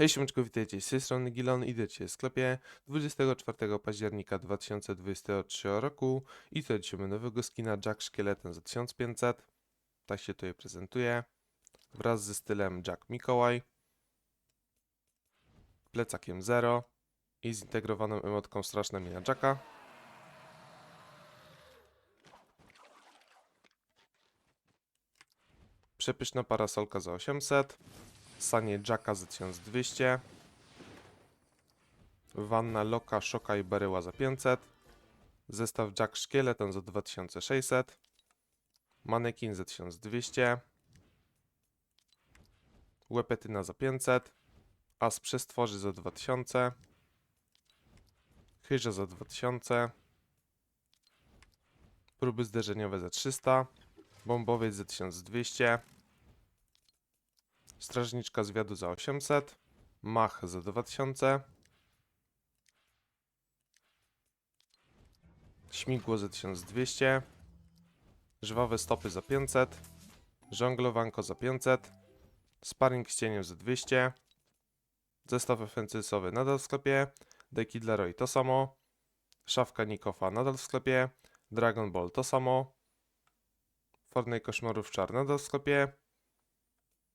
Hej siemeczko, witajcie, z tej strony Gilon, Cię w sklepie 24 października 2023 roku i to dzisiaj nowego skina Jack Szkieletem za 1500, tak się tutaj prezentuje, wraz ze stylem Jack Mikołaj, plecakiem 0 i zintegrowaną emotką Straszna Mina Jacka. Przepyszna parasolka za 800, sanie Jacka za 1200, wanna Loka, Szoka i Beryła za 500, zestaw Jack Szkieleton za 2600, manekin za 1200, łepetyna za 500, as przestworzy za 2000, chyża za 2000, próby zderzeniowe za 300, bombowiec za 1200, Strażniczka zwiadu za 800, Mach za 2000, Śmigło za 1200, Żwawe stopy za 500, Żonglowanko za 500, Sparring z cieniem za 200, Zestaw ofensysowy nadal w sklepie, Deki dla Roy to samo, Szafka Nikofa nadal w sklepie, Dragon Ball to samo, Fortnite Koszmarów Czar nadal w sklepie,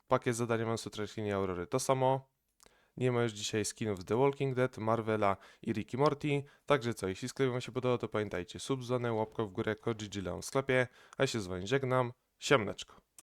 Pakiet zadania Monstru Trash Aurory to samo. Nie ma już dzisiaj skinów z The Walking Dead, Marvela i Ricky Morty. Także co, jeśli sklep wam się podoba, to pamiętajcie subzonę, łapkę w górę, kod GG w sklepie. A ja się z wami żegnam. Siemneczko.